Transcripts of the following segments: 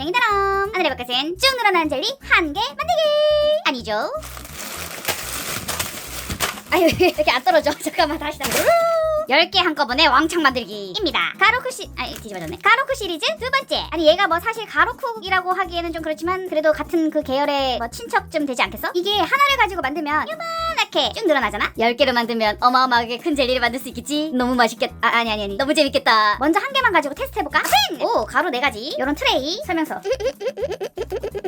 안녕히다람 하늘의 바깥은 쭉 늘어나는 젤리 한 개 만들기. 아니죠? 아유 이렇게 안 떨어져? 잠깐만 다시 다시 10개 한꺼번에 왕창 만들기입니다. 가로쿠 시 아니 뒤집어졌네. 가로쿠 시리즈 두 번째. 아니 얘가 뭐 사실 가로쿠이라고 하기에는 좀 그렇지만 그래도 같은 그 계열의 뭐 친척쯤 되지 않겠어? 이게 하나를 가지고 만들면 요만하게 쭉 늘어나잖아? 10개로 만들면 어마어마하게 큰 젤리를 만들 수 있겠지? 너무 맛있겠 아 아니 아니 아니. 너무 재밌겠다. 먼저 한 개만 가지고 테스트 해볼까? 오 가로 네 가지. 요런 트레이. 설명서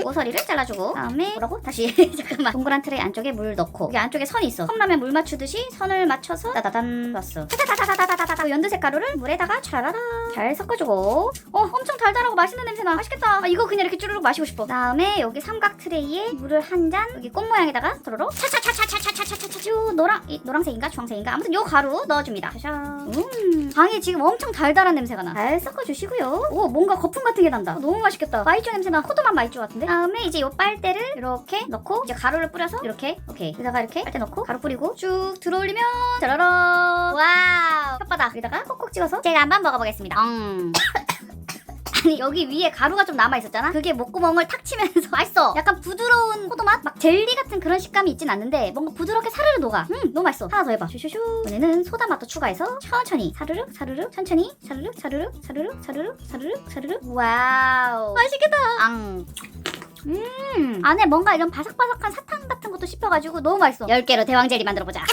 모서리를 잘라주고 다음에 뭐라고? 다시 잠깐만. 동그란 트레이 안쪽에 물 넣고 여기 안쪽에 선이 있어. 컵라면 물 맞추듯이 선을 맞춰서 따다단 넣었어. 타타타타타타타타 연두 색 가루를 물에다가 차라라 잘 섞어주고 어 엄청 달달하고 맛있는 냄새나 맛있겠다 아, 이거 그냥 이렇게 쭈르륵 마시고 싶어. 다음에 여기 삼각 트레이에 물을 한 잔 여기 꽃 모양에다가 도로로 차차차차차차차차차차 노랑 이, 노랑색인가 주황색인가 아무튼 요 가루 넣어줍니다. 샤샤. 음 방에 지금 엄청 달달한 냄새가 나 잘 섞어주시고요. 오 뭔가 거품 같은 게 난다. 너무 맛있겠다. 마이쮸 냄새나 호두맛 마이쮸 같은데 다음에 이제 요 빨대를 이렇게 넣고 이제 가루를 뿌려서 이렇게 오케이 여기다가 이렇게 빨대 넣고 가루 뿌리고 쭉 들어올리면 짜라란 와우 혓바닥 여기다가 콕콕 찍어서 제가 한번 먹어보겠습니다 음. 아니 여기 위에 가루가 좀 남아 있었잖아. 그게 목구멍을 탁 치면서 맛있어. 약간 부드러운 포도 맛, 막 젤리 같은 그런 식감이 있진 않는데 뭔가 부드럽게 사르르 녹아. 음 너무 맛있어. 하나 더 해봐. 슈슈슈. 이번에는 소다 맛도 추가해서 천천히 사르르 사르르 천천히 사르르 사르르 사르르 사르르 사르르 사르르. 와우. 맛있겠다. 앙. 음. 안에 뭔가 이런 바삭바삭한 사탕 같은 것도 씹혀가지고 너무 맛있어. 10개로 대왕 젤리 만들어보자.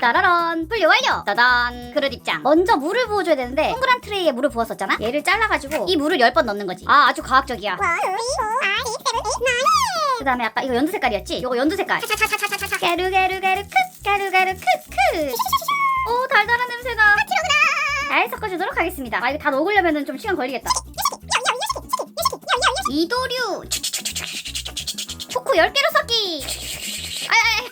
따라란 분리 완료! 따단 그릇 입장. 먼저 물을 부어줘야 되는데 동그란 트레이에 물을 부었었잖아? 얘를 잘라가지고 이 물을 10번 넣는 거지. 아 아주 과학적이야. 그 다음에 아까 이거 연두 색깔이었지? 이거 연두 색깔. 가루가루가루 크 가루가루 크크 오 달달한 냄새나 잘 섞어주도록 하겠습니다. 아 이거 다 녹으려면 좀 시간 걸리겠다. 이도류. 초코 10개로 섞기.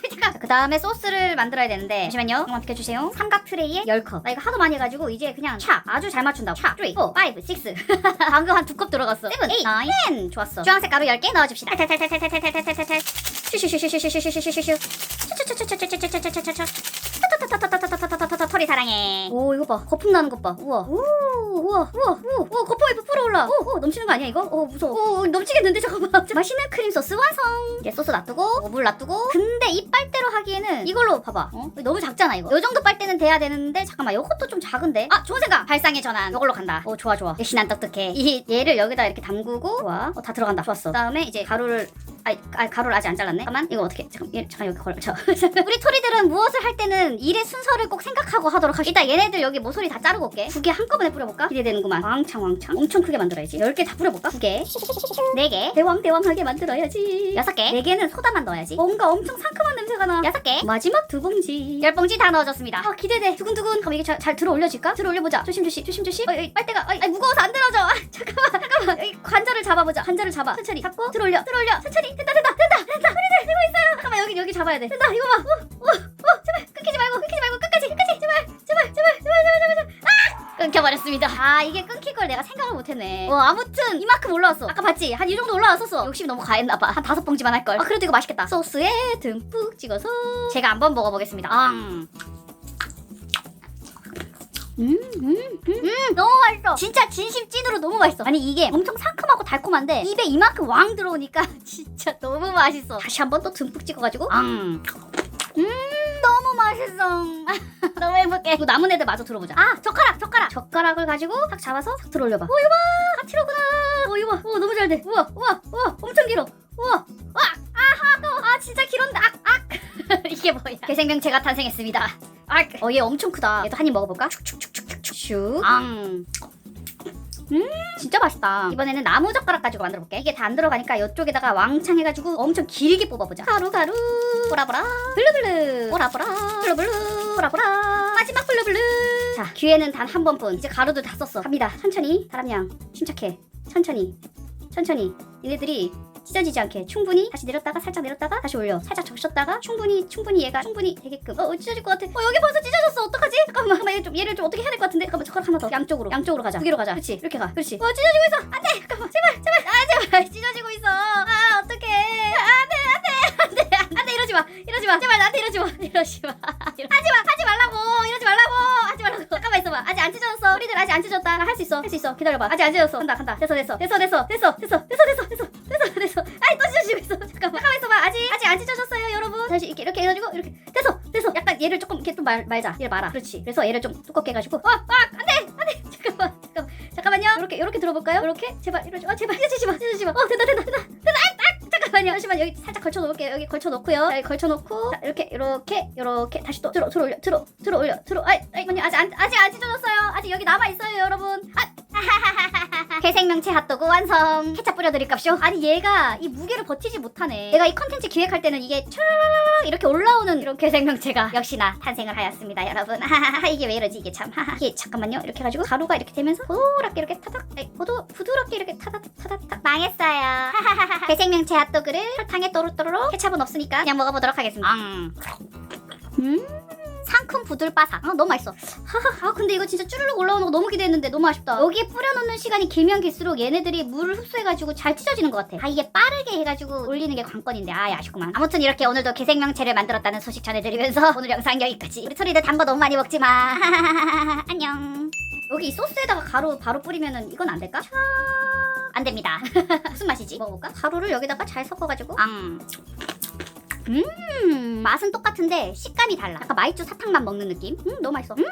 잠깐 그 다음에 소스를 만들어야 되는데. 잠시만요. 잠깐만 비켜주세요. 삼각 트레이에 10컵. 나 이거 하도 많이 해가지고 이제 그냥 차. 아주 잘 맞춘다고. 차. 3, 4, 5, 6 방금 한 두 컵 들어갔어. 7, 8, 9, 10 좋았어. 주황색 가루 10개 넣어줍시다. 탈탈탈탈탈탈탈탈탈탈 슈슈슈슈슈슈슈슈슈슈슈 타타타타타타타타타타타 털이 사랑해 오 이거 봐. 거품 나는 것 봐. 우와. 우 우와. 우와. 우와 우와 거품이 부풀어 올라 오, 오 넘치는 거 아니야 이거? 오 무서워. 오 넘치겠는데? 잠깐만. 맛있는 크림 소스 완성. 이제 소스 놔두고 어, 물 놔두고. 근데 이 빨대로 하기에는 이걸로 봐봐. 어? 너무 작잖아 이거. 요 정도 빨대는 돼야 되는데 잠깐만. 요것도 좀 작은데? 아 좋은 생각. 발상의 전환. 이걸로 간다. 오 좋아 좋아. 역시 난 똑똑해. 이 얘를 여기다 이렇게 담그고 좋아. 어, 다 들어간다. 좋았어. 그다음에 이제 가루를 아이, 아 가루를 아직 안 잘랐네. 잠깐만 이거 어떻게 잠깐 얘 잠깐 여기 걸쳐 우리 토리들은 무엇을 할 때는 일의 순서를 꼭 생각하고 하도록 하겠다 얘네들 여기 모서리 다 자르고 올게. 두 개 한꺼번에 뿌려볼까? 기대되는구만. 왕창 왕창. 엄청 크게 만들어야지. 열 개 다 뿌려볼까? 두 개 네 개. 대왕 대왕하게 만들어야지. 여섯 개 네 개는 소다만 넣어야지. 뭔가 엄청 상큼한 냄새가 나. 여섯 개. 마지막 두 봉지. 열 봉지 다 넣어줬습니다. 아 기대돼. 두근두근. 그럼 이게 잘, 잘 들어 올려질까? 들어 올려보자. 조심 조심 조심 조심. 어, 여기 빨대가 아, 무거워서 안 들어져 아, 잠깐만 잠깐만. 여기 관절을 잡아보자. 관절을 잡아. 천천히 잡고 들어 올려 들어 올려. 천천히 된다 된다 된다. 된다 우리들 되고 있어요. 잠깐만 여기 여기 잡아야 돼. 된다 이거 봐. 오, 오, 오, 제발 끊기지 말고 끊기지 말고 끝까지 끝까지 제발 제발 제발 제발 제발 제발 아! 끊겨버렸습니다. 아 이게 끊길 걸 내가 생각을 못했네. 어 아무튼 이만큼 올라왔어. 아까 봤지? 한 이 정도 올라왔었어. 욕심 너무 과했나봐. 한 다섯 봉지만 할걸. 아 그래도 이거 맛있겠다. 소스에 듬뿍 찍어서 제가 한번 먹어보겠습니다. 음. 음, 음, 음, 음, 너무 맛있어. 진짜 진심 찐으로 너무 맛있어. 아니 이게 엄청 상큼하고 달콤한데 입에 이만큼 왕 들어오니까 진짜 너무 맛있어. 다시 한 번 또 듬뿍 찍어가지고, 음, 음, 너무 맛있어. 너무 행복해. 이거 남은 애들 마저 들어보자. 아, 젓가락, 젓가락. 젓가락을 가지고 딱 잡아서 싹 들어올려봐. 오, 이거 봐, 같이로구나. 오, 이거 봐. 오, 너무 잘 돼. 우와, 우와, 우와, 엄청 길어. 우와, 와, 아하, 또, 아, 진짜 길었는데, 악, 악. 이게 뭐야? 개생명체가 탄생했습니다. 악. 어, 얘 엄청 크다. 얘도 한 입 먹어볼까? 축축축축축축. 앙. 음. 진짜 맛있다. 이번에는 나무 젓가락 가지고 만들어 볼게. 이게 다 안 들어가니까 이쪽에다가 왕창 해가지고 엄청 길게 뽑아보자. 가루 가루. 보라보라. 블루블루. 보라보라. 블루블루. 보라보라. 마지막 블루블루. 자 기회는 단 한 번뿐. 이제 가루도 다 썼어. 갑니다. 천천히. 사람양. 침착해. 천천히. 천천히. 얘네들이 찢어지지 않게 충분히 다시 내렸다가 살짝 내렸다가 다시 올려. 살짝 적셨다가 충분히 충분히 얘가 충분히 되게끔. 어, 어 찢어질 것 같아. 어 여기 벌써 찢어졌어. 어떡하지? 잠깐만 잠깐만 얘 좀, 얘를 좀 어떻게 해야 될 것 같은데? 잠깐만 젓가락 하나 더. 양쪽으로 양쪽으로 가자. 두 개로 가자. 그렇지 이렇게 가. 그렇지. 어 찢어지고 있어. 안돼! 잠깐만 제발 제발. 아 제발. 찢어지고 있어. 아 어떡해. 안돼 안돼 안돼. 안돼 이러지 마. 이러지 마. 제발 나한테 이러지 마. 이러지 마. 하지 마. 하지 말라고. 이러지 말라고. 하지 말라고. 잠깐만 있어봐. 아직 안 찢어졌어. 우리들 아직 안 찢어졌다. 할 수 있어. 할 수 있어. 기다려봐. 아직 안 찢어졌어. 간다 간다. 됐어 됐어 됐어. 됐어 됐어. 됐어 됐어 됐어 됐어 있어. 잠깐만. 잠깐만 있어봐. 아직 아직 안 찢어졌어요 여러분. 다시 이렇게 이렇게 해가지고 이렇게. 됐어 됐어. 약간 얘를 조금 이렇게 또 말, 말자. 얘를 말아. 그렇지. 그래서 얘를 좀 두껍게 해가지고. 어 아 안돼 안돼. 잠깐만 잠깐만. 잠깐만요. 이렇게 이렇게 들어볼까요? 이렇게? 제발 이러지 마. 제발. 찢어지지 마 찢어지지 마어 된다 된다 된다. 된다 아, 아, 잠깐만요. 잠시만 여기 살짝 걸쳐 놓을게요. 여기 걸쳐 놓고요. 자, 여기 걸쳐 놓고. 자, 이렇게 이렇게 이렇게. 다시 또 들어 들어 올려 들어 들어 올려 들어. 아이 아이 아직 안 아직 안 찢어졌어요. 아직 여기 남아 있어요 여러분. 아 개생명체 핫도그 완성. 케찹 뿌려드릴 값쇼 아니 얘가 이 무게를 버티지 못하네. 내가 이 컨텐츠 기획할 때는 이게 이렇게 올라오는 이런 개생명체가 역시나 탄생을 하였습니다 여러분. 하하하 이게 왜 이러지? 이게 참 하하 이게 잠깐만요. 이렇게 해가지고 가루가 이렇게 되면서 부드럽게 이렇게 타닥 아이, 부드, 부드럽게 이렇게 타닥 타닥 타닥. 망했어요. 하하하하. 개생명체 핫도그를 설탕에 또르또르 케찹은 없으니까 그냥 먹어보도록 하겠습니다. 음 상큼 부들바삭. 아 너무 맛있어. 아 근데 이거 진짜 쭈르륵 올라오는 거 너무 기대했는데 너무 아쉽다. 여기에 뿌려놓는 시간이 길면 길수록 얘네들이 물을 흡수해가지고 잘 찢어지는 것 같아. 아 이게 빠르게 해가지고 올리는 게 관건인데. 아 아쉽구만. 아무튼 이렇게 오늘도 개생명체를 만들었다는 소식 전해드리면서 오늘 영상 여기까지. 우리 소리들 단 거 너무 많이 먹지 마. 안녕. 여기 이 소스에다가 가루 바로 뿌리면은 이건 안 될까? 안 됩니다. 무슨 맛이지? 먹어볼까? 가루를 여기다가 잘 섞어가지고. 앙 음, 맛은 똑같은데 식감이 달라. 약간 마이쮸 사탕만 먹는 느낌? 음, 너무 맛있어. 음,